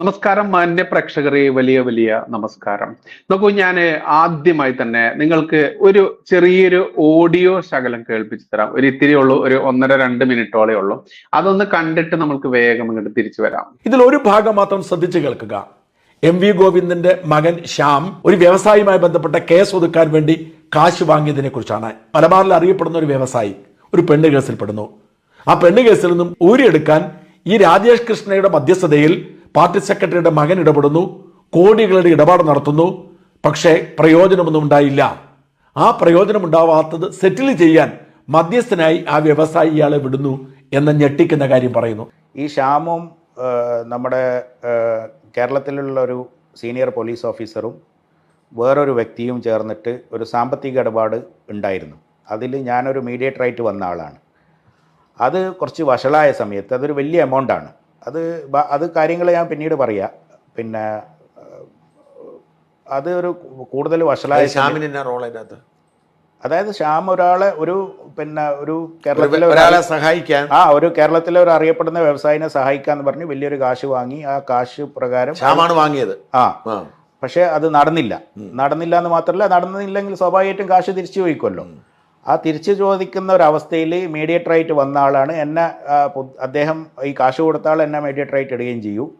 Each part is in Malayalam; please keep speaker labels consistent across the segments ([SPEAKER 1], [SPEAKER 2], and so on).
[SPEAKER 1] നമസ്കാരം മാന്യ പ്രേക്ഷകരെ വലിയ വലിയ നമസ്കാരം. നോക്കൂ ഞാൻ ആദ്യമായി തന്നെ നിങ്ങൾക്ക് ഒരു ചെറിയൊരു ഓഡിയോ ശകലം കേൾപ്പിച്ചു തരാം. ഒരു ഇത്തിരി ഉള്ളൂ ഒരു ഒന്നര രണ്ട് മിനിറ്റോളേ ഉള്ളൂ. അതൊന്ന് കണ്ടിട്ട് നമുക്ക് വേഗം ഇങ്ങോട്ട് തിരിച്ചു വരാം.
[SPEAKER 2] ഇതിൽ ഒരു ഭാഗം മാത്രം ശ്രദ്ധിച്ചു കേൾക്കുക. എം വി ഗോവിന്ദന്റെ മകൻ ശ്യാം ഒരു വ്യവസായിയുമായി ബന്ധപ്പെട്ട കേസ് ഒതുക്കാൻ വേണ്ടി കാശ് വാങ്ങിയതിനെ കുറിച്ചാണ്. മലബാറിൽ അറിയപ്പെടുന്ന ഒരു വ്യവസായി ഒരു പെണ്ണ് കേസിൽപ്പെടുന്നു ആ പെണ്ണ് കേസിൽ നിന്നും ഊരിയെടുക്കാൻ ഈ രാജേഷ് കൃഷ്ണയുടെ മധ്യസ്ഥതയിൽ പാർട്ടി സെക്രട്ടറിയുടെ മകൻ ഇടപെടുന്നു കോടികളുടെ ഇടപാട് നടത്തുന്നു പക്ഷേ പ്രയോജനമൊന്നും ഉണ്ടായില്ല. ആ പ്രയോജനം ഉണ്ടാവാത്തത് സെറ്റിൽ ചെയ്യാൻ മധ്യസ്ഥനായി ആ വ്യവസായി ഇയാളെ വിടുന്നു എന്ന ഞെട്ടിക്കുന്ന കാര്യം പറയുന്നു.
[SPEAKER 3] ഈ ശ്യാമും നമ്മുടെ കേരളത്തിലുള്ള ഒരു സീനിയർ പോലീസ് ഓഫീസറും വേറൊരു വ്യക്തിയും ചേർന്നിട്ട് ഒരു സാമ്പത്തിക ഇടപാട് ഉണ്ടായിരുന്നു. അതിൽ ഞാനൊരു മീഡിയേറ്ററായിട്ട് വന്ന ആളാണ്. അത് കുറച്ച് വഷളായ സമയത്ത് അതൊരു വലിയ എമൗണ്ടാണ് അത് അത് കാര്യങ്ങൾ ഞാൻ പിന്നീട് പറയാം. പിന്നെ അത് ഒരു കൂടുതൽ വഷളായ
[SPEAKER 4] ശ്യാമിന് എന്നാ റോൾ അതിനകത്ത്
[SPEAKER 3] അതായത് ശ്യാം ഒരാളെ ഒരു പിന്നെ ഒരു കേരളത്തിലെ
[SPEAKER 4] ഒരു-
[SPEAKER 3] ഒരു
[SPEAKER 4] ഒരാളെ സഹായിക്കാൻ.
[SPEAKER 3] ആ ഒരു കേരളത്തിലെ ഒരു അറിയപ്പെടുന്ന വ്യവസായിനെ സഹായിക്കാന്ന് പറഞ്ഞ് വലിയൊരു കാശ് വാങ്ങി ആ കാശ് പ്രകാരം
[SPEAKER 4] ശ്യാമാണ് വാങ്ങിയത്.
[SPEAKER 3] ആ.
[SPEAKER 4] പക്ഷേ
[SPEAKER 3] പക്ഷെ അത് നടന്നില്ല. നടന്നില്ല എന്ന് മാത്രമല്ല നടന്നില്ലെങ്കിൽ സ്വാഭാവികമായിട്ടും കാശ് തിരിച്ചു ചോദിക്കുമല്ലോ. ആ തിരിച്ചു ചോദിക്കുന്ന ഒരു അവസ്ഥയിൽ മീഡിയേറ്ററായിട്ട് വന്ന ആളാണ്. എന്നെ അദ്ദേഹം ഈ കാശ് കൊടുത്ത ആൾ എന്നെ മീഡിയേറ്ററായിട്ട് ഇടുകയും ചെയ്യും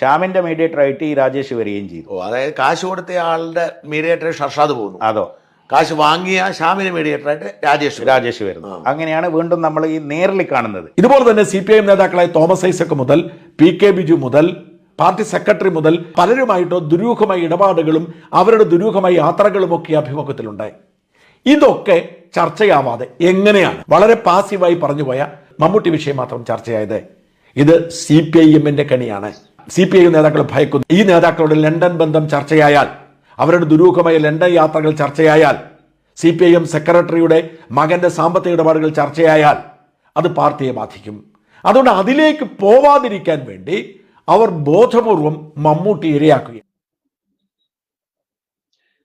[SPEAKER 3] ശ്യാമിന്റെ മീഡിയേറ്ററായിട്ട് ഈ രാജേഷ് വരികയും ചെയ്തു.
[SPEAKER 4] ഓ അതായത് കാശ് കൊടുത്ത ആളുടെ മീഡിയേറ്റർ ഷർഷാദ് പോകുന്നു.
[SPEAKER 3] അതോ?
[SPEAKER 4] കാശ് വാങ്ങിയ ശ്യാമിന് മീഡിയേറ്ററായിട്ട് രാജേഷ്
[SPEAKER 3] രാജേഷ് വരുന്നു. അങ്ങനെയാണ് വീണ്ടും നമ്മൾ ഈ നേരിൽ കാണുന്നത്.
[SPEAKER 2] ഇതുപോലെ തന്നെ സി പി ഐ എം നേതാക്കളായ തോമസ് ഐസക് മുതൽ പി കെ ബിജു മുതൽ പാർട്ടി സെക്രട്ടറി മുതൽ പലരുമായിട്ടോ ദുരൂഹമായ ഇടപാടുകളും അവരുടെ ദുരൂഹമായ യാത്രകളും ഒക്കെ അഭിമുഖത്തിലുണ്ടായി. ഇതൊക്കെ ചർച്ചയാവാതെ എങ്ങനെയാണ്? വളരെ പാസീവായി പറഞ്ഞു പോയ മമ്മൂട്ടി വിഷയം മാത്രം ചർച്ചയായത്. ഇത് സി പി ഐ എമ്മിന്റെ കണിയാണ്. സി പി ഐ നേതാക്കൾ ഭയക്കുന്നു. ഈ നേതാക്കളുടെ ലണ്ടൻ ബന്ധം ചർച്ചയായാൽ അവരുടെ ദുരൂഹമായ ലണ്ടൻ യാത്രകൾ ചർച്ചയായാൽ സി പി ഐ എം സെക്രട്ടറിയുടെ മകന്റെ സാമ്പത്തിക ഇടപാടുകൾ ചർച്ചയായാൽ അത് പാർട്ടിയെ ബാധിക്കും. അതുകൊണ്ട് അതിലേക്ക് പോവാതിരിക്കാൻ വേണ്ടി അവർ ബോധപൂർവം മമ്മൂട്ടി ഇരയാക്കുകയും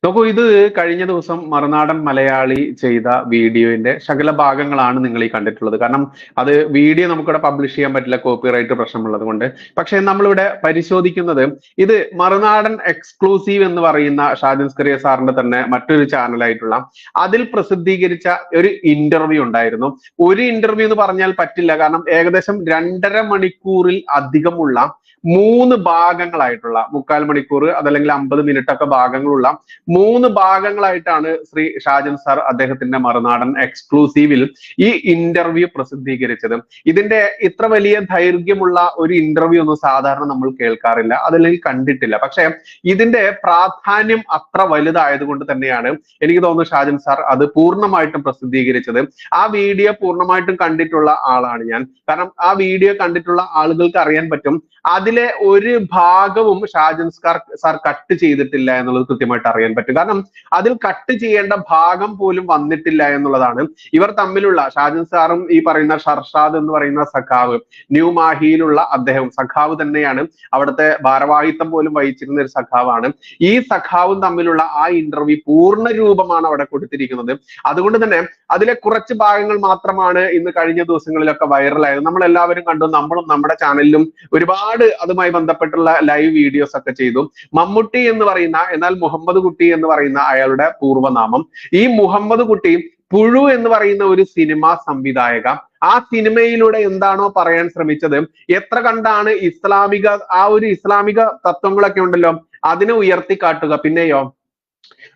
[SPEAKER 1] നോക്കൂ ഇത് കഴിഞ്ഞ ദിവസം മറുനാടൻ മലയാളി ചെയ്ത വീഡിയോന്റെ ശകല ഭാഗങ്ങളാണ് നിങ്ങൾ ഈ കണ്ടിട്ടുള്ളത്. കാരണം അത് വീഡിയോ നമുക്കിവിടെ പബ്ലിഷ് ചെയ്യാൻ പറ്റില്ല കോപ്പിറൈറ്റ് പ്രശ്നമുള്ളത് കൊണ്ട്. പക്ഷേ നമ്മളിവിടെ പരിശോധിക്കുന്നത് ഇത് മറുനാടൻ എക്സ്ക്ലൂസീവ് എന്ന് പറയുന്ന ഷാജൻ സ്കറിയ സാറിന്റെ തന്നെ മറ്റൊരു ചാനലായിട്ടുള്ള അതിൽ പ്രസിദ്ധീകരിച്ച ഒരു ഇന്റർവ്യൂ ഉണ്ടായിരുന്നു. ഒരു ഇന്റർവ്യൂ എന്ന് പറഞ്ഞാൽ പറ്റില്ല. കാരണം ഏകദേശം രണ്ടര മണിക്കൂറിൽ അധികമുള്ള മൂന്ന് ഭാഗങ്ങളായിട്ടുള്ള മുക്കാൽ മണിക്കൂർ അതല്ലെങ്കിൽ അമ്പത് മിനിറ്റ് ഒക്കെ ഭാഗങ്ങളുള്ള മൂന്ന് ഭാഗങ്ങളായിട്ടാണ് ശ്രീ ഷാജൻ സാർ അദ്ദേഹത്തിന്റെ മറുനാടൻ എക്സ്ക്ലൂസീവിൽ ഈ ഇന്റർവ്യൂ പ്രസിദ്ധീകരിച്ചത്. ഇതിന്റെ ഇത്ര വലിയ ദൈർഘ്യമുള്ള ഒരു ഇന്റർവ്യൂ ഒന്നും സാധാരണ നമ്മൾ കേൾക്കാറില്ല. അതല്ലെങ്കിൽ കണ്ടിട്ടില്ല. പക്ഷെ ഇതിന്റെ പ്രാധാന്യം അത്ര വലുതായതുകൊണ്ട് തന്നെയാണ് എനിക്ക് തോന്നുന്നു ഷാജൻ സാർ അത് പൂർണമായിട്ടും പ്രസിദ്ധീകരിച്ചത്. ആ വീഡിയോ പൂർണമായിട്ടും കണ്ടിട്ടുള്ള ആളാണ് ഞാൻ. കാരണം ആ വീഡിയോ കണ്ടിട്ടുള്ള ആളുകൾക്ക് അറിയാൻ പറ്റും. അതിലെ ഒരു ഭാഗവും ഷാജൻ സാർ സാർ കട്ട് ചെയ്തിട്ടില്ല എന്നുള്ളത് കൃത്യമായിട്ട് അറിയാൻ പറ്റും. കാരണം അതിൽ കട്ട് ചെയ്യേണ്ട ഭാഗം പോലും വന്നിട്ടില്ല എന്നുള്ളതാണ്. ഇവർ തമ്മിലുള്ള ഷാജൻ സാറും ഈ പറയുന്ന ഷർഷാദ് എന്ന് പറയുന്ന സഖാവ് ന്യൂ മാഹിയിലുള്ള അദ്ദേഹം സഖാവ് തന്നെയാണ് അവിടുത്തെ ഭാരവാഹിത്വം പോലും വഹിച്ചിരുന്ന ഒരു സഖാവാണ്. ഈ സഖാവും തമ്മിലുള്ള ആ ഇന്റർവ്യൂ പൂർണ രൂപമാണ് അവിടെ കൊടുത്തിരിക്കുന്നത്. അതുകൊണ്ട് തന്നെ അതിലെ കുറച്ച് ഭാഗങ്ങൾ മാത്രമാണ് ഇന്ന് കഴിഞ്ഞ ദിവസങ്ങളിലൊക്കെ വൈറലായത്. നമ്മൾ എല്ലാവരും കണ്ടു നമ്മളും നമ്മുടെ ചാനലിലും ഒരുപാട് അതുമായി ബന്ധപ്പെട്ടുള്ള ലൈവ് വീഡിയോസ് ഒക്കെ ചെയ്തു. മമ്മൂട്ടി എന്ന് പറയുന്ന എന്നാൽ മുഹമ്മദ് കുട്ടി എന്ന് പറയുന്ന അയാളുടെ പൂർവനാമം. ഈ മുഹമ്മദ് കുട്ടി പുഴു എന്ന് പറയുന്ന ഒരു സിനിമ സംവിധായക. ആ സിനിമയിലൂടെ എന്താണോ പറയാൻ ശ്രമിച്ചത്? എത്ര കണ്ടാണ് ഇസ്ലാമിക ആ ഒരു ഇസ്ലാമിക തത്വങ്ങളൊക്കെ ഉണ്ടല്ലോ അതിനെ ഉയർത്തിക്കാട്ടുക. പിന്നെയോ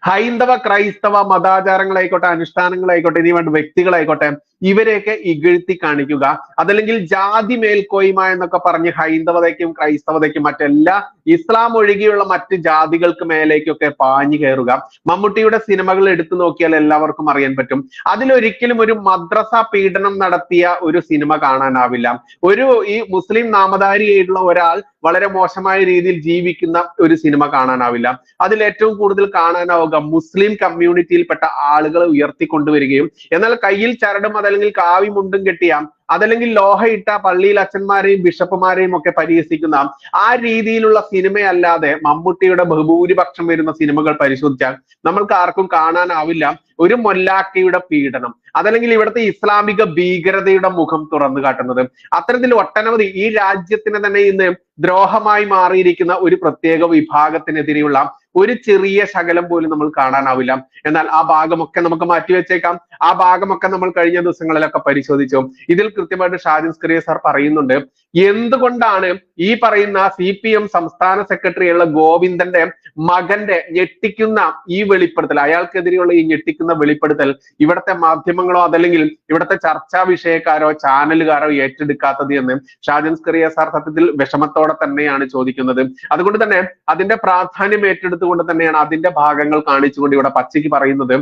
[SPEAKER 1] ഹൈന്ദവ ക്രൈസ്തവ മതാചാരങ്ങളായിക്കോട്ടെ അനുഷ്ഠാനങ്ങളായിക്കോട്ടെ ഇനി വേണ്ട വ്യക്തികളായിക്കോട്ടെ ഇവരെയൊക്കെ ഇകഴ്ത്തി കാണിക്കുക. അതല്ലെങ്കിൽ ജാതി മേൽക്കോയ്മ എന്നൊക്കെ പറഞ്ഞ് ഹൈന്ദവതയ്ക്കും ക്രൈസ്തവതയ്ക്കും മറ്റെല്ലാ ഇസ്ലാം ഒഴികെയുള്ള മറ്റ് ജാതികൾക്ക് മേലേക്കൊക്കെ പാഞ്ഞു കയറുക. മമ്മൂട്ടിയുടെ സിനിമകൾ എടുത്തു നോക്കിയാൽ എല്ലാവർക്കും അറിയാൻ പറ്റും. അതിലൊരിക്കലും ഒരു മദ്രസ പീഡനം നടത്തിയ ഒരു സിനിമ കാണാനാവില്ല. ഒരു ഈ മുസ്ലിം നാമധാരിയായിട്ടുള്ള ഒരാൾ വളരെ മോശമായ രീതിയിൽ ജീവിക്കുന്ന ഒരു സിനിമ കാണാനാവില്ല. അതിൽ ഏറ്റവും കൂടുതൽ കാണാനാവുക മുസ്ലിം കമ്മ്യൂണിറ്റിയിൽപ്പെട്ട ആളുകളെ ഉയർത്തിക്കൊണ്ടുവരികയും എന്നാൽ കയ്യിൽ ചരടും അതല്ലെങ്കിൽ കാവി മുണ്ടും കെട്ടിയ. അതല്ലെങ്കിൽ ലോഹയിട്ട പള്ളിയിൽ അച്ഛന്മാരെയും ബിഷപ്പുമാരെയും ഒക്കെ പരിഹസിക്കുന്ന ആ രീതിയിലുള്ള സിനിമയല്ലാതെ മമ്മൂട്ടിയുടെ ബഹുഭൂരിപക്ഷം വരുന്ന സിനിമകൾ പരിശോധിച്ചാൽ നമ്മൾക്ക് ആർക്കും കാണാനാവില്ല. ഒരു മൊല്ലാക്കയുടെ പീഡനം. അതല്ലെങ്കിൽ ഇവിടുത്തെ ഇസ്ലാമിക ഭീകരതയുടെ മുഖം തുറന്നു കാട്ടുന്നത്. അത്തരത്തിൽ ഒട്ടനവധി ഈ രാജ്യത്തിന് തന്നെ ഇന്ന് ദ്രോഹമായി മാറിയിരിക്കുന്ന ഒരു പ്രത്യേക വിഭാഗത്തിനെതിരെയുള്ള ഒരു ചെറിയ ശകലം പോലും നമ്മൾ കാണാനാവില്ല. എന്നാൽ ആ ഭാഗമൊക്കെ നമുക്ക് മാറ്റി വെച്ചേക്കാം. ആ ഭാഗമൊക്കെ നമ്മൾ കഴിഞ്ഞ ദിവസങ്ങളിലൊക്കെ പരിശോധിച്ചു. ഇതിൽ കൃത്യമായിട്ട് ഷാജിൻ സ്ക്രിയ സാർ പറയുന്നുണ്ട് എന്തുകൊണ്ടാണ് ഈ പറയുന്ന സി പി എം സംസ്ഥാന സെക്രട്ടറിയുള്ള ഗോവിന്ദന്റെ മകന്റെ ഞെട്ടിക്കുന്ന ഈ വെളിപ്പെടുത്തൽ അയാൾക്കെതിരെയുള്ള ഈ ഞെട്ടിക്കുന്ന വെളിപ്പെടുത്തൽ ഇവിടത്തെ മാധ്യമങ്ങളോ അതല്ലെങ്കിൽ ഇവിടത്തെ ചർച്ചാ വിഷയക്കാരോ ചാനലുകാരോ ഏറ്റെടുക്കാത്തത് എന്ന് ഷാജൻ സ്ക്രിയ സാർ സത്യത്തിൽ വിഷമത്തോടെ തന്നെയാണ് ചോദിക്കുന്നത്. അതുകൊണ്ട് തന്നെ അതിന്റെ പ്രാധാന്യം ഏറ്റെടുത്തുകൊണ്ട് തന്നെയാണ് അതിന്റെ ഭാഗങ്ങൾ കാണിച്ചുകൊണ്ട് ഇവിടെ പച്ചയ്ക്ക് പറയുന്നത്.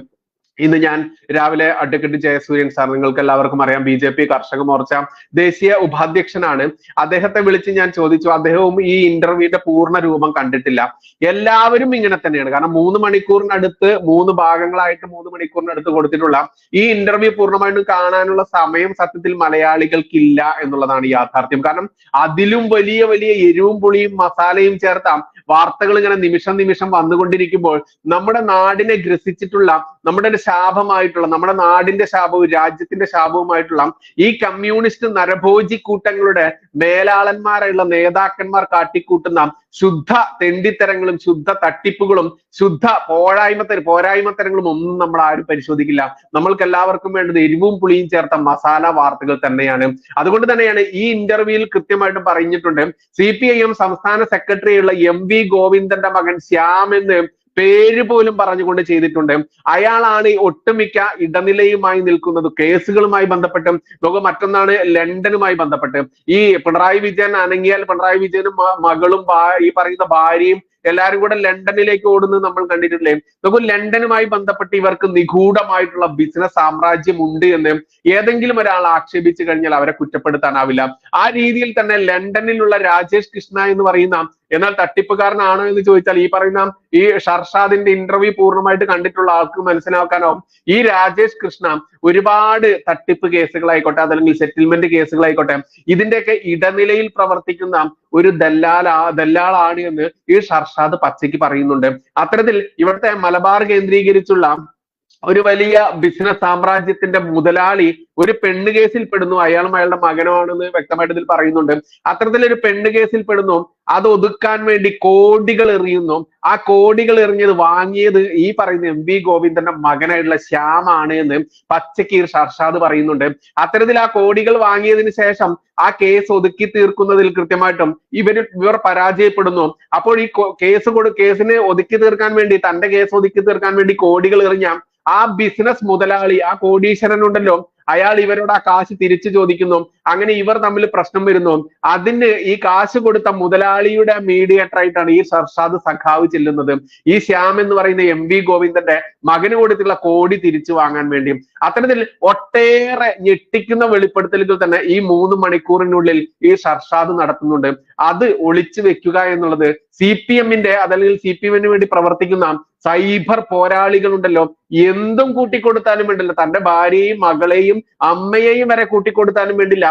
[SPEAKER 1] ഇന്ന് ഞാൻ രാവിലെ അഡ്വക്കേറ്റ് ജയസൂര്യൻ സാർ നിങ്ങൾക്ക് എല്ലാവർക്കും അറിയാം. ബി ജെ പി കർഷക മോർച്ച ദേശീയ ഉപാധ്യക്ഷനാണ്. അദ്ദേഹത്തെ വിളിച്ച് ഞാൻ ചോദിച്ചു അദ്ദേഹവും ഈ ഇന്റർവ്യൂവിന്റെ പൂർണ രൂപം കണ്ടിട്ടില്ല. എല്ലാവരും ഇങ്ങനെ തന്നെയാണ്. കാരണം മൂന്ന് മണിക്കൂറിനടുത്ത് മൂന്ന് ഭാഗങ്ങളായിട്ട് മൂന്ന് മണിക്കൂറിനടുത്ത് കൊടുത്തിട്ടുള്ള ഈ ഇന്റർവ്യൂ പൂർണമായിട്ടും കാണാനുള്ള സമയം സത്യത്തിൽ മലയാളികൾക്കില്ല എന്നുള്ളതാണ് യാഥാർത്ഥ്യം. കാരണം അതിലും വലിയ വലിയ എരിവും പുളിയും മസാലയും ചേർത്ത വാർത്തകൾ ഇങ്ങനെ നിമിഷം നിമിഷം വന്നുകൊണ്ടിരിക്കുമ്പോൾ നമ്മുടെ നാടിനെ ഗ്രസിച്ചിട്ടുള്ള നമ്മുടെ ഒരു ശാപമായിട്ടുള്ള നമ്മുടെ നാടിന്റെ ശാപവും രാജ്യത്തിന്റെ ശാപവുമായിട്ടുള്ള ഈ കമ്മ്യൂണിസ്റ്റ് നരഭോജി കൂട്ടങ്ങളുടെ മേലാളന്മാരായുള്ള നേതാക്കന്മാർ കാട്ടിക്കൂട്ടുന്ന ശുദ്ധ തെണ്ടിത്തരങ്ങളും ശുദ്ധ തട്ടിപ്പുകളും ശുദ്ധ പോരായ്മത്തര പോരായ്മത്തരങ്ങളും ഒന്നും നമ്മൾ ആരും പരിശോധിക്കില്ല. നമ്മൾക്ക് എല്ലാവർക്കും വേണ്ടത് എരിവും പുളിയും ചേർത്ത മസാല വാർത്തകൾ തന്നെയാണ്. അതുകൊണ്ട് തന്നെയാണ് ഈ ഇന്റർവ്യൂവിൽ കൃത്യമായിട്ട് പറഞ്ഞിട്ടുണ്ട്. സി സംസ്ഥാന സെക്രട്ടറിയുള്ള എം വി ഗോവിന്ദന്റെ മകൻ ശ്യാം എന്ന് പേര് പോലും പറഞ്ഞുകൊണ്ട് ചെയ്തിട്ടുണ്ട്. അയാളാണ് ഈ ഒട്ടുമിക്ക ഇടനിലയുമായി നിൽക്കുന്നത് കേസുകളുമായി ബന്ധപ്പെട്ടും ലോകം മറ്റൊന്നാണ് ലണ്ടനുമായി ബന്ധപ്പെട്ട്. ഈ പിണറായി വിജയൻ അനങ്ങിയാൽ പിണറായി വിജയനും മകളും ഈ പറയുന്ന ഭാര്യയും എല്ലാരും കൂടെ ലണ്ടനിലേക്ക് ഓടുന്നത് നമ്മൾ കണ്ടിട്ടില്ലേ? നമുക്ക് ലണ്ടനുമായി ബന്ധപ്പെട്ട് ഇവർക്ക് നിഗൂഢമായിട്ടുള്ള ബിസിനസ് സാമ്രാജ്യം ഉണ്ട് എന്ന് ഏതെങ്കിലും ഒരാൾ ആക്ഷേപിച്ചു കഴിഞ്ഞാൽ അവരെ കുറ്റപ്പെടുത്താനാവില്ല. ആ രീതിയിൽ തന്നെ ലണ്ടനിലുള്ള രാജേഷ് കൃഷ്ണ എന്ന് പറയുന്ന എന്നാൽ തട്ടിപ്പുകാരനാണോ എന്ന് ചോദിച്ചാൽ ഈ പറയുന്ന ഈ ഷർഷാദിന്റെ ഇന്റർവ്യൂ പൂർണമായിട്ട് കണ്ടിട്ടുള്ള ആൾക്ക് മനസ്സിലാക്കാനോ? ഈ രാജേഷ് കൃഷ്ണ ഒരുപാട് തട്ടിപ്പ് കേസുകളായിക്കോട്ടെ അതല്ലെങ്കിൽ സെറ്റിൽമെന്റ് കേസുകളായിക്കോട്ടെ ഇതിന്റെയൊക്കെ ഇടനിലയിൽ പ്രവർത്തിക്കുന്ന ഒരു ദല്ലാലാ ദല്ലാളാണ് എന്ന് ഈ ഷർഷാദ് പച്ചയ്ക്ക് പറയുന്നുണ്ട്. അത്തരത്തിൽ ഇവിടുത്തെ മലബാർ കേന്ദ്രീകരിച്ചുള്ള ഒരു വലിയ ബിസിനസ് സാമ്രാജ്യത്തിന്റെ മുതലാളി ഒരു പെണ്ണ് കേസിൽ പെടുന്നു. അയാളും അയാളുടെ മകനുമാണെന്ന് വ്യക്തമായിട്ട് ഇതിൽ പറയുന്നുണ്ട്. അത്തരത്തിലൊരു പെണ്ണ് കേസിൽ പെടുന്നു. അത് ഒതുക്കാൻ വേണ്ടി കോടികൾ എറിയുന്നു. ആ കോടികൾ എറിഞ്ഞത് വാങ്ങിയത് ഈ പറയുന്ന എം വി ഗോവിന്ദന്റെ മകനായിട്ടുള്ള ശ്യാമാണ് എന്ന് പച്ചക്കീർ ഷർഷാദ് പറയുന്നുണ്ട്. അത്തരത്തിൽ ആ കോടികൾ വാങ്ങിയതിന് ശേഷം ആ കേസ് ഒതുക്കി തീർക്കുന്നതിൽ കൃത്യമായിട്ടും ഇവർ ഇവർ പരാജയപ്പെടുന്നു. അപ്പോൾ ഈ കേസ് കൊടു കേസിനെ ഒതുക്കി തീർക്കാൻ വേണ്ടി തന്റെ കേസ് ഒതുക്കി തീർക്കാൻ വേണ്ടി കോടികൾ എറിഞ്ഞ ആ ബിസിനസ് മുതലാളി ആ കോടീശ്വരനുണ്ടല്ലോ. അയാൾ ഇവരോട് ആ കാശ് തിരിച്ചു ചോദിക്കുന്നു. അങ്ങനെ ഇവർ തമ്മിൽ പ്രശ്നം വരുന്നു. അതിന് ഈ കാശ് കൊടുത്ത മുതലാളിയുടെ മീഡിയേറ്റർ ആയിട്ടാണ് ഈ സർഷാദ് സഖാവ് ചെല്ലുന്നത്. ഈ ശ്യാം എന്ന് പറയുന്ന എം വി ഗോവിന്ദന്റെ മകന് കൊടുത്തുള്ള കോടി തിരിച്ചു വാങ്ങാൻ വേണ്ടി. അത്തരത്തിൽ ഒട്ടേറെ ഞെട്ടിക്കുന്ന വെളിപ്പെടുത്തലുകൾ തന്നെ ഈ മൂന്ന് മണിക്കൂറിനുള്ളിൽ ഈ സർഷാദ് നടത്തുന്നുണ്ട്. അത് ഒളിച്ചു വെക്കുക എന്നുള്ളത് സി പി എമ്മിന്റെ അതല്ലെങ്കിൽ സി പി എമ്മിന് വേണ്ടി പ്രവർത്തിക്കുന്ന സൈബർ പോരാളികളുണ്ടല്ലോ. എന്തും കൂട്ടിക്കൊടുത്താലും വേണ്ടല്ലോ. തന്റെ ഭാര്യയും മകളെയും അമ്മയെയും വരെ കൂട്ടിക്കൊടുത്താലും വേണ്ടില്ല.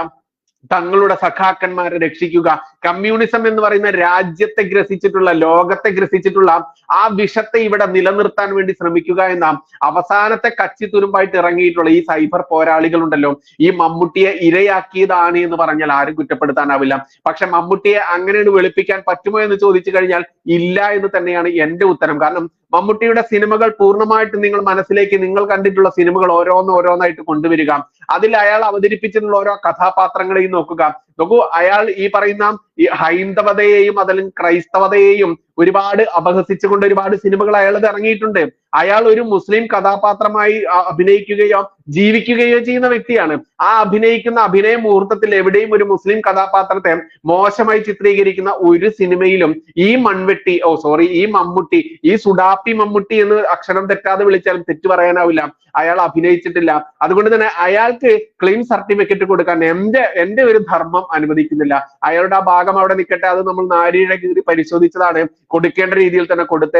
[SPEAKER 1] തങ്ങളുടെ സഖാക്കന്മാരെ രക്ഷിക്കുക. കമ്മ്യൂണിസം എന്ന് പറയുന്ന രാജ്യത്തെ ഗ്രസിച്ചിട്ടുള്ള ലോകത്തെ ഗ്രസിച്ചിട്ടുള്ള ആ വിഷത്തെ ഇവിടെ നിലനിർത്താൻ വേണ്ടി ശ്രമിക്കുക എന്ന അവസാനത്തെ കച്ചി തുരുമ്പായിട്ട് ഇറങ്ങിയിട്ടുള്ള ഈ സൈബർ പോരാളികളുണ്ടല്ലോ. ഈ മമ്മൂട്ടിയെ ഇരയാക്കിയതാണ് എന്ന് പറഞ്ഞാൽ ആരും കുറ്റപ്പെടുത്താനാവില്ല. പക്ഷെ മമ്മൂട്ടിയെ അങ്ങനെയാണ് വെളുപ്പിക്കാൻ പറ്റുമോ എന്ന് ചോദിച്ചു കഴിഞ്ഞാൽ ഇല്ല എന്ന് തന്നെയാണ് എന്റെ ഉത്തരം. കാരണം മമ്മൂട്ടിയുടെ സിനിമകൾ പൂർണമായിട്ട് നിങ്ങൾ മനസ്സിലേക്ക് നിങ്ങൾ കണ്ടിട്ടുള്ള സിനിമകൾ ഓരോന്ന് ഓരോന്നായിട്ട് കൊണ്ടുവരിക. അതിൽ അയാൾ അവതരിപ്പിച്ചിട്ടുള്ള ഓരോ കഥാപാത്രങ്ങളെയും നോക്കുക. നോക്കൂ അയാൾ ഈ പറയുന്ന ഈ ഹൈന്ദവതയെയും അതിലും ക്രൈസ്തവതയെയും ഒരുപാട് അപഹസിച്ചുകൊണ്ട് ഒരുപാട് സിനിമകൾ അയാൾ ഇറങ്ങിയിട്ടുണ്ട്. അയാൾ ഒരു മുസ്ലിം കഥാപാത്രമായി അഭിനയിക്കുകയോ ജീവിക്കുകയോ ചെയ്യുന്ന വ്യക്തിയാണ്. ആ അഭിനയിക്കുന്ന അഭിനയ മുഹൂർത്തത്തിൽ എവിടെയും ഒരു മുസ്ലിം കഥാപാത്രത്തെ മോശമായി ചിത്രീകരിക്കുന്ന ഒരു സിനിമയിലും ഈ മൺവെട്ടി ഓ സോറി ഈ മമ്മൂട്ടി ഈ സുഡാപ്പി മമ്മൂട്ടി എന്ന് അക്ഷരം തെറ്റാതെ വിളിച്ചാലും തെറ്റു പറയാനാവില്ല. അയാൾ അഭിനയിച്ചിട്ടില്ല. അതുകൊണ്ട് തന്നെ അയാൾക്ക് ക്ലെയിം സർട്ടിഫിക്കറ്റ് കൊടുക്കാൻ എന്റെ എന്റെ ഒരു ധർമ്മം അനുവദിക്കുന്നില്ല. അയാളുടെ ആ ഭാഗം ഭാഗം അവിടെ നിൽക്കട്ടെ അത് നമ്മൾ നാരിഴ കീറി പരിശോധിച്ചതാണ്. കൊടുക്കേണ്ട രീതിയിൽ തന്നെ കൊടുത്ത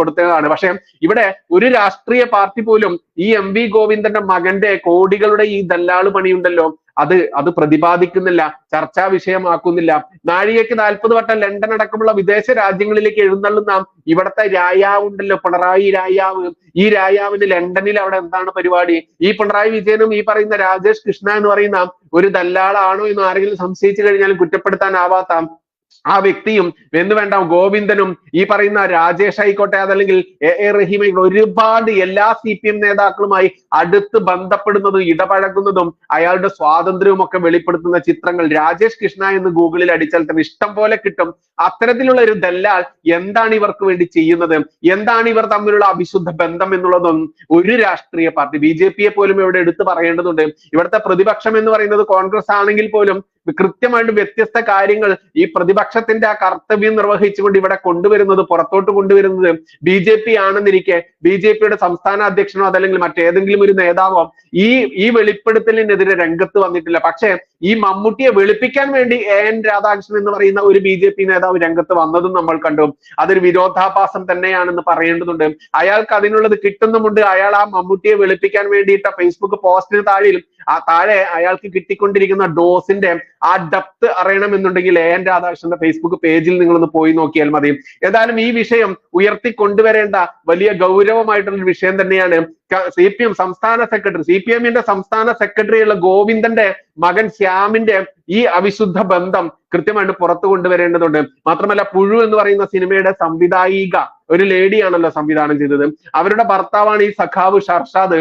[SPEAKER 1] കൊടുത്തതാണ്. പക്ഷെ ഇവിടെ ഒരു രാഷ്ട്രീയ പാർട്ടി പോലും ഈ എം വി ഗോവിന്ദന്റെ മകന്റെ കോടികളുടെ ഈ ദല്ലാൾ പണിയുണ്ടല്ലോ അത് അത് പ്രതിപാദിക്കുന്നില്ല ചർച്ചാ വിഷയമാക്കുന്നില്ല. നാഴികയ്ക്ക് നാൽപ്പത് വട്ടം ലണ്ടൻ അടക്കമുള്ള വിദേശ രാജ്യങ്ങളിലേക്ക് എഴുന്നള്ളുന്ന ഇവിടത്തെ രായാവ് ഉണ്ടല്ലോ പിണറായി രായാവ്. ഈ രായാവിന് ലണ്ടനിൽ അവിടെ എന്താണ് പരിപാടി? ഈ പിണറായി വിജയനും ഈ പറയുന്ന രാജേഷ് കൃഷ്ണ എന്ന് പറയുന്ന ഒരു ദല്ലാളാണോ എന്ന് ആരെങ്കിലും സംശയിച്ചു കഴിഞ്ഞാൽ കുറ്റപ്പെടുത്താനാവാത്ത ആ വ്യക്തിയും എന്ന് വേണ്ട ഗോവിന്ദനും ഈ പറയുന്ന രാജേഷ് ആയിക്കോട്ടെ അതല്ലെങ്കിൽ എ എ റഹീം ഒരുപാട് എല്ലാ സി പി എം നേതാക്കളുമായി അടുത്ത് ബന്ധപ്പെടുന്നതും ഇടപഴകുന്നതും അയാളുടെ സ്വാതന്ത്ര്യവും ഒക്കെ വെളിപ്പെടുത്തുന്ന ചിത്രങ്ങൾ രാജേഷ് കൃഷ്ണ എന്ന് ഗൂഗിളിൽ അടിച്ചാൽ തന്നെ ഇഷ്ടം പോലെ കിട്ടും. അത്തരത്തിലുള്ള ഒരു ദല്ലാൽ എന്താണ് ഇവർക്ക് വേണ്ടി ചെയ്യുന്നത്? എന്താണ് ഇവർ തമ്മിലുള്ള അവിശുദ്ധ ബന്ധം എന്നുള്ളതൊന്നും ഒരു രാഷ്ട്രീയ പാർട്ടി ബി ജെ പിയെ പോലും ഇവിടെ എടുത്തു പറയേണ്ടതുണ്ട്. ഇവിടുത്തെ പ്രതിപക്ഷം എന്ന് പറയുന്നത് കോൺഗ്രസ് ആണെങ്കിൽ പോലും കൃത്യമായിട്ട് വ്യത്യസ്ത കാര്യങ്ങൾ ഈ പ്രതിപക്ഷത്തിന്റെ ആ കർത്തവ്യം നിർവഹിച്ചുകൊണ്ട് ഇവിടെ കൊണ്ടുവരുന്നത് പുറത്തോട്ട് കൊണ്ടുവരുന്നത് ബി ജെ പി ആണെന്നിരിക്കെ ബി ജെ പിയുടെ സംസ്ഥാന അധ്യക്ഷനോ അതല്ലെങ്കിൽ മറ്റേതെങ്കിലും ഒരു നേതാവോ ഈ ഈ വെളിപ്പെടുത്തലിനെതിരെ രംഗത്ത് വന്നിട്ടില്ല. പക്ഷേ ഈ മമ്മൂട്ടിയെ വെളുപ്പിക്കാൻ വേണ്ടി എ എൻ രാധാകൃഷ്ണൻ എന്ന് പറയുന്ന ഒരു ബി ജെ പി നേതാവ് രംഗത്ത് വന്നതും നമ്മൾ കണ്ടു. അതൊരു വിരോധാഭാസം തന്നെയാണെന്ന് പറയേണ്ടതുണ്ട്. അയാൾക്ക് അതിനുള്ളത് കിട്ടുന്നുമുണ്ട്. അയാൾ ആ മമ്മൂട്ടിയെ വെളുപ്പിക്കാൻ വേണ്ടിയിട്ട ഫേസ്ബുക്ക് പോസ്റ്റിന് താഴെ ആ താഴെ അയാൾക്ക് കിട്ടിക്കൊണ്ടിരിക്കുന്ന ഡോസിന്റെ ആ ഡെപ്ത് അറിയണമെന്നുണ്ടെങ്കിൽ എ എൻ രാധാകൃഷ്ണന്റെ ഫേസ്ബുക്ക് പേജിൽ നിങ്ങളൊന്ന് പോയി നോക്കിയാൽ മതി. ഏതായാലും ഈ വിഷയം ഉയർത്തി കൊണ്ടുവരേണ്ട വലിയ ഗൗരവമായിട്ടുള്ള വിഷയം തന്നെയാണ് സി പി എം സംസ്ഥാന സെക്രട്ടറി സി പി എമ്മിന്റെ സംസ്ഥാന സെക്രട്ടറിയുള്ള ഗോവിന്ദന്റെ മകൻ ശ്യാമിന്റെ ഈ അവിശുദ്ധ ബന്ധം കൃത്യമായിട്ട് പുറത്തു കൊണ്ടുവരേണ്ടതുണ്ട്. മാത്രമല്ല പുഴു എന്ന് പറയുന്ന സിനിമയുടെ സംവിധായിക ഒരു ലേഡിയാണല്ലോ സംവിധാനം ചെയ്തത്. അവരുടെ ഭർത്താവാണ് ഈ സഖാവ് ഷർഷാദ്.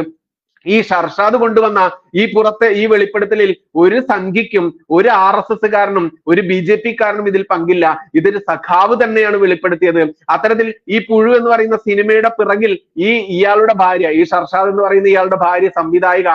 [SPEAKER 1] ഈ ഷർഷാദ് കൊണ്ടുവന്ന ഈ പുറത്തെ ഈ വെളിപ്പെടുത്തലിൽ ഒരു സംഖ്യക്കും ഒരു ആർ എസ് ഒരു ബി ജെ ഇതിൽ പങ്കില്ല. ഇതൊരു സഖാവ് തന്നെയാണ് വെളിപ്പെടുത്തിയത്. അത്തരത്തിൽ ഈ പുഴു എന്ന് പറയുന്ന സിനിമയുടെ പിറകിൽ ഈ ഇയാളുടെ ഭാര്യ ഈ ഷർഷാദ് എന്ന് പറയുന്ന ഇയാളുടെ ഭാര്യ സംവിധായിക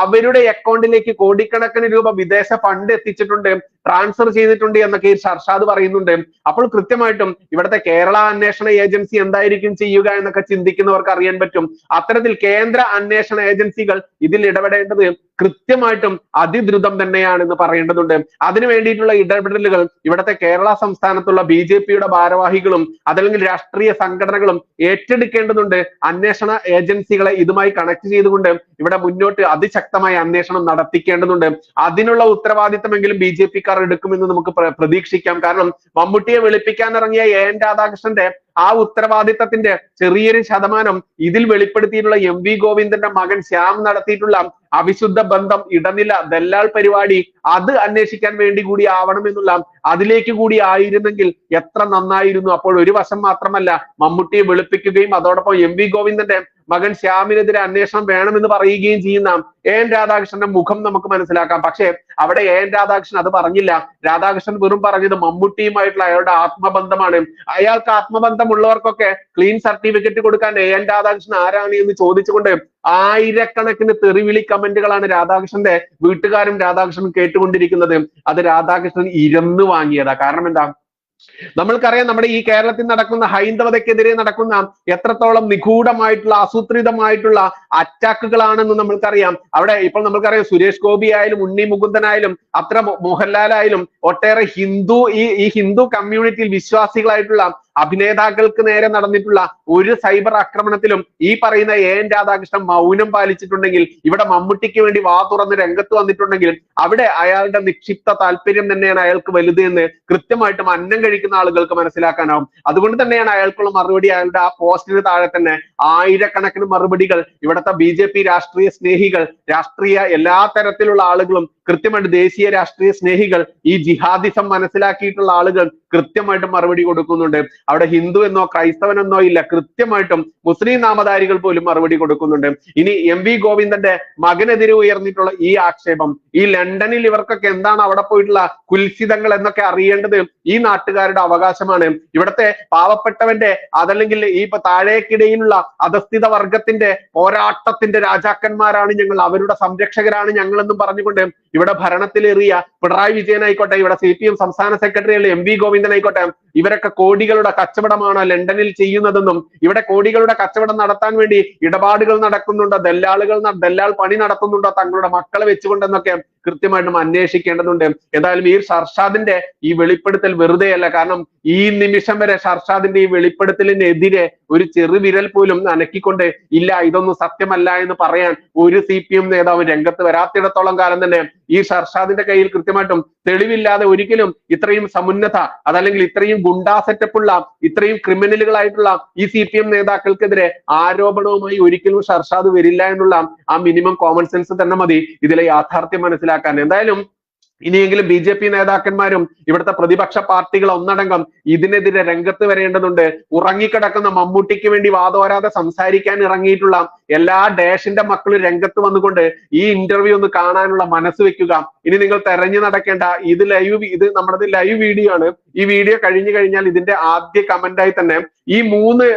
[SPEAKER 1] അവരുടെ അക്കൗണ്ടിലേക്ക് കോടിക്കണക്കിന് രൂപ വിദേശ ഫണ്ട് എത്തിച്ചിട്ടുണ്ട്. ട്രാൻസ്ഫർ ചെയ്തിട്ടുണ്ട് എന്നൊക്കെ ഈ ഷർഷാദ് പറയുന്നുണ്ട്. അപ്പോൾ കൃത്യമായിട്ടും ഇവിടുത്തെ കേരള അന്വേഷണ ഏജൻസി എന്തായിരിക്കും ചെയ്യുക എന്നൊക്കെ ചിന്തിക്കുന്നവർക്ക് അറിയാൻ പറ്റും. അത്തരത്തിൽ കേന്ദ്ര അന്വേഷണ ഏജൻസികൾ ഇതിൽ ഇടപെടേണ്ടത് കൃത്യമായിട്ടും അതിദ്രുതം തന്നെയാണെന്ന് പറയേണ്ടതുണ്ട്. അതിനു വേണ്ടിയിട്ടുള്ള ഇടപെടലുകൾ ഇവിടുത്തെ കേരള സംസ്ഥാനത്തുള്ള ബി ജെ പിയുടെ ഭാരവാഹികളും അതല്ലെങ്കിൽ രാഷ്ട്രീയ സംഘടനകളും ഏറ്റെടുക്കേണ്ടതുണ്ട്. അന്വേഷണ ഏജൻസികളെ ഇതുമായി കണക്ട് ചെയ്തുകൊണ്ട് ഇവിടെ മുന്നോട്ട് അതിശക്തമായ അന്വേഷണം നടത്തിക്കേണ്ടതുണ്ട്. അതിനുള്ള ഉത്തരവാദിത്തമെങ്കിലും ബി ജെ പിക്കാർ എടുക്കുമെന്ന് നമുക്ക് പ്ര- പ്രതീക്ഷിക്കാം. കാരണം മമ്മൂട്ടിയെ വെളുപ്പിക്കാൻ ഇറങ്ങിയ എ എൻ രാധാകൃഷ്ണന്റെ ആ ഉത്തരവാദിത്തത്തിന്റെ ചെറിയൊരു ശതമാനം ഇതിൽ വെളിപ്പെടുത്തിയിട്ടുള്ള എം വി ഗോവിന്ദന്റെ മകൻ ശ്യാം നടത്തിയിട്ടുള്ള അവിശുദ്ധ ബന്ധം ഇടനില ദല്ലാൾ പരിപാടി അത് അന്വേഷിക്കാൻ വേണ്ടി കൂടി ആവണം എന്നുള്ള അതിലേക്ക് കൂടി ആയിരുന്നെങ്കിൽ എത്ര നന്നായിരുന്നു. അപ്പോൾ ഒരു വശം മാത്രമല്ല മമ്മൂട്ടിയെ വെളുപ്പിക്കുകയും അതോടൊപ്പം എം വി ഗോവിന്ദന്റെ മകൻ ശ്യാമിനെതിരെ അന്വേഷണം വേണമെന്ന് പറയുകയും ചെയ്യുന്ന എ എൻ രാധാകൃഷ്ണന്റെ മുഖം നമുക്ക് മനസ്സിലാക്കാം. പക്ഷേ അവിടെ എ എൻ രാധാകൃഷ്ണൻ അത് പറഞ്ഞില്ല. രാധാകൃഷ്ണൻ വെറും പറഞ്ഞത് മമ്മൂട്ടിയുമായിട്ടുള്ള അയാളുടെ ആത്മബന്ധമാണ്. അയാൾക്ക് ആത്മബന്ധമുള്ളവർക്കൊക്കെ ക്ലീൻ സർട്ടിഫിക്കറ്റ് കൊടുക്കാൻ എ എൻ രാധാകൃഷ്ണൻ ആരാണ് എന്ന് ചോദിച്ചുകൊണ്ട് ആയിരക്കണക്കിന് തെറിവിളി കമന്റുകളാണ് രാധാകൃഷ്ണന്റെ വീട്ടുകാരും രാധാകൃഷ്ണനും കേട്ടുകൊണ്ടിരിക്കുന്നത്. അത് രാധാകൃഷ്ണൻ ഇരന്നു വാങ്ങിയതാ. കാരണം എന്താ? നമ്മൾക്കറിയാം നമ്മുടെ ഈ കേരളത്തിൽ നടക്കുന്ന ഹൈന്ദവതയ്ക്കെതിരെ നടക്കുന്ന എത്രത്തോളം നിഗൂഢമായിട്ടുള്ള ആസൂത്രിതമായിട്ടുള്ള അറ്റാക്കുകളാണെന്ന് നമ്മൾക്കറിയാം. അവിടെ ഇപ്പോൾ നമ്മൾക്കറിയാം സുരേഷ് ഗോപി ആയാലും ഉണ്ണി മുകുന്ദനായാലും അത്ര മോഹൻലാൽ മോഹൻലാലായാലും ഒട്ടേറെ ഹിന്ദു ഈ ഈ ഹിന്ദു കമ്മ്യൂണിറ്റിയിൽ വിശ്വാസികളായിട്ടുള്ള അഭിനേതാക്കൾക്ക് നേരെ നടന്നിട്ടുള്ള ഒരു സൈബർ ആക്രമണത്തിലും ഈ പറയുന്ന എ എൻ രാധാകൃഷ്ണൻ മൗനം പാലിച്ചിട്ടുണ്ടെങ്കിൽ ഇവിടെ മമ്മൂട്ടിക്ക് വേണ്ടി വാ തുറന്ന് രംഗത്ത് വന്നിട്ടുണ്ടെങ്കിൽ അവിടെ അയാളുടെ നിക്ഷിപ്ത താല്പര്യം തന്നെയാണ് അയാൾക്ക് വലുത് എന്ന് കൃത്യമായിട്ടും അന്നം കഴിക്കുന്ന ആളുകൾക്ക് മനസ്സിലാക്കാനാവും. അതുകൊണ്ട് തന്നെയാണ് അയാൾക്കുള്ള മറുപടി അയാളുടെ ആ പോസ്റ്റിന് താഴെ തന്നെ ആയിരക്കണക്കിന് മറുപടികൾ ഇവിടുത്തെ ബി ജെ പി രാഷ്ട്രീയ സ്നേഹികൾ രാഷ്ട്രീയ എല്ലാ തരത്തിലുള്ള ആളുകളും കൃത്യമായിട്ട് ദേശീയ രാഷ്ട്രീയ സ്നേഹികൾ ഈ ജിഹാദിസം മനസ്സിലാക്കിയിട്ടുള്ള ആളുകൾ കൃത്യമായിട്ട് മറുപടി കൊടുക്കുന്നുണ്ട്. അവിടെ ഹിന്ദു എന്നോ ക്രൈസ്തവനെന്നോ ഇല്ല. കൃത്യമായിട്ടും മുസ്ലിം നാമധാരികൾ പോലും മറുപടി കൊടുക്കുന്നുണ്ട്. ഇനി എം വി ഗോവിന്ദന്റെ മകനെതിരെ ഉയർന്നിട്ടുള്ള ഈ ആക്ഷേപം ഈ ലണ്ടനിൽ ഇവർക്കൊക്കെ എന്താണ് അവിടെ പോയിട്ടുള്ള കുൽസിതങ്ങൾ എന്നൊക്കെ അറിയേണ്ടത് ഈ നാട്ടുകാരുടെ അവകാശമാണ്. ഇവിടത്തെ പാവപ്പെട്ടവന്റെ അതല്ലെങ്കിൽ ഈ താഴേക്കിടയിലുള്ള അധസ്ഥിത വർഗത്തിന്റെ പോരാട്ടത്തിന്റെ രാജാക്കന്മാരാണ് ഞങ്ങൾ അവരുടെ സംരക്ഷകരാണ് ഞങ്ങൾ എന്നും പറഞ്ഞുകൊണ്ട് ഇവിടെ ഭരണത്തിലേറിയ പിണറായി വിജയൻ ആയിക്കോട്ടെ ഇവിടെ സി പി എം സംസ്ഥാന സെക്രട്ടറി അല്ലെ എം വി ഗോവിന്ദൻ ആയിക്കോട്ടെ ഇവരൊക്കെ കോടികളുടെ കച്ചവടമാണോ ലണ്ടനിൽ ചെയ്യുന്നതെന്നും ഇവിടെ കോടികളുടെ കച്ചവടം നടത്താൻ വേണ്ടി ഇടപാടുകൾ നടക്കുന്നുണ്ടോ ദല്ലാളുകൾ ദല്ലാൾ പണി നടത്തുന്നുണ്ടോ തങ്ങളുടെ മക്കളെ വെച്ചുകൊണ്ടെന്നൊക്കെ കൃത്യമായിട്ടും അന്വേഷിക്കേണ്ടതുണ്ട്. എന്തായാലും ഈ ഷർഷാദിന്റെ ഈ വെളിപ്പെടുത്തൽ വെറുതെയല്ല. കാരണം ഈ നിമിഷം വരെ ഷർഷാദിന്റെ ഈ വെളിപ്പെടുത്തലിനെതിരെ ഒരു ചെറുവിരൽ പോലും അനക്കിക്കൊണ്ട് ഇല്ല ഇതൊന്നും സത്യമല്ല എന്ന് പറയാൻ ഒരു സി പി എം നേതാവ് രംഗത്ത് വരാത്തിടത്തോളം കാലം തന്നെ ഈ ഷർഷാദിന്റെ കയ്യിൽ കൃത്യമായിട്ടും തെളിവില്ലാതെ ഒരിക്കലും ഇത്രയും സമുന്നത അതല്ലെങ്കിൽ ഇത്രയും ഗുണ്ടാ സെറ്റപ്പുള്ള ഇത്രയും ക്രിമിനലുകളായിട്ടുള്ള ഈ സി പി എം നേതാക്കൾക്കെതിരെ ആരോപണവുമായി ഒരിക്കലും ഷർഷാദ് വരില്ല എന്നുള്ള ആ മിനിമം കോമൺ സെൻസ് തന്നെ മതി. ഇതിലെ യാഥാർത്ഥ്യം മനസ്സിലാക്കാൻ എന്തായാലും ഇനിയെങ്കിലും ബി ജെ പി നേതാക്കന്മാരും ഇവിടുത്തെ പ്രതിപക്ഷ പാർട്ടികൾ ഒന്നടങ്കം ഇതിനെതിരെ രംഗത്ത് വരേണ്ടതുണ്ട്. ഉറങ്ങിക്കിടക്കുന്ന മമ്മൂട്ടിക്ക് വേണ്ടി വാദോരാതെ സംസാരിക്കാൻ ഇറങ്ങിയിട്ടുള്ള എല്ലാ ഡേഷിന്റെ മക്കളും രംഗത്ത് വന്നുകൊണ്ട് ഈ ഇന്റർവ്യൂ ഒന്ന് കാണാനുള്ള മനസ്സ് വെക്കുക. ഇനി നിങ്ങൾ തെരഞ്ഞു നടക്കേണ്ട ഇത് ലൈവ് ഇത് നമ്മുടെ ലൈവ് വീഡിയോ ആണ്. ഈ വീഡിയോ കഴിഞ്ഞു കഴിഞ്ഞാൽ ഇതിന്റെ ആദ്യ കമന്റായി തന്നെ ഈ മൂന്ന്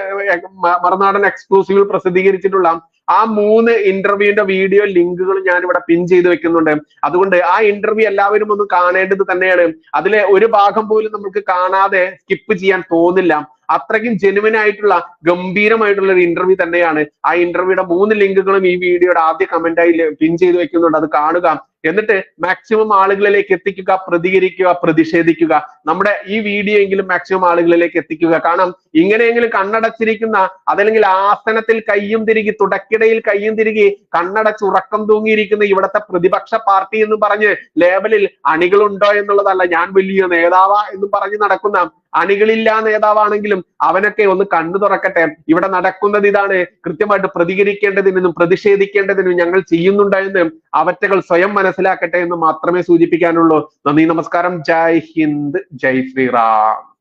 [SPEAKER 1] മറുനാടൻ എക്സ്ക്ലൂസീവ് പ്രസിദ്ധീകരിച്ചിട്ടുള്ള ആ മൂന്ന് ഇന്റർവ്യൂവിന്റെ വീഡിയോ ലിങ്കുകൾ ഞാൻ ഇവിടെ പിൻ ചെയ്ത് വെക്കുന്നുണ്ട്. അതുകൊണ്ട് ആ ഇന്റർവ്യൂ എല്ലാവരും ഒന്ന് കാണേണ്ടത് തന്നെയാണ്. അതിലെ ഒരു ഭാഗം പോലും നമുക്ക് കാണാതെ സ്കിപ്പ് ചെയ്യാൻ തോന്നില്ല. അത്രയ്ക്കും ജെനുവിൻ ആയിട്ടുള്ള ഗംഭീരമായിട്ടുള്ള ഒരു ഇന്റർവ്യൂ തന്നെയാണ്. ആ ഇന്റർവ്യൂയുടെ മൂന്ന് ലിങ്കുകളും ഈ വീഡിയോയുടെ ആദ്യ കമന്റായി പിൻ ചെയ്ത് വെക്കുന്നുണ്ട്. അത് കാണുക. എന്നിട്ട് മാക്സിമം ആളുകളിലേക്ക് എത്തിക്കുക പ്രതികരിക്കുക പ്രതിഷേധിക്കുക. നമ്മുടെ ഈ വീഡിയോ എങ്കിലും മാക്സിമം ആളുകളിലേക്ക് എത്തിക്കുക. കാരണം ഇങ്ങനെയെങ്കിലും കണ്ണടച്ചിരിക്കുന്ന അതല്ലെങ്കിൽ ആസനത്തിൽ കയ്യും തിരികെ തുടക്കിടയിൽ കയ്യും തിരികെ കണ്ണടച്ച് ഉറക്കം തൂങ്ങിയിരിക്കുന്ന ഇവിടത്തെ പ്രതിപക്ഷ പാർട്ടി എന്ന് പറഞ്ഞ് ലേബലിൽ അണികളുണ്ടോ എന്നുള്ളതല്ല ഞാൻ വലിയ നേതാവ എന്ന് പറഞ്ഞ് നടക്കുന്ന അണികളില്ലാ നേതാവാണെങ്കിലും അവനൊക്കെ ഒന്ന് കണ്ണു തുറക്കട്ടെ. ഇവിടെ നടക്കുന്നത് ഇതാണ്. കൃത്യമായിട്ട് പ്രതികരിക്കേണ്ടതിനും പ്രതിഷേധിക്കേണ്ടതിനും ഞങ്ങൾ ചെയ്യുന്നുണ്ട് എന്ന് അവറ്റകൾ സ്വയം മനസ്സിലാക്കട്ടെ എന്ന് മാത്രമേ സൂചിപ്പിക്കാനുള്ളൂ. നന്ദി നമസ്കാരം. ജയ് ഹിന്ദ്. ജയ് ശ്രീറാം.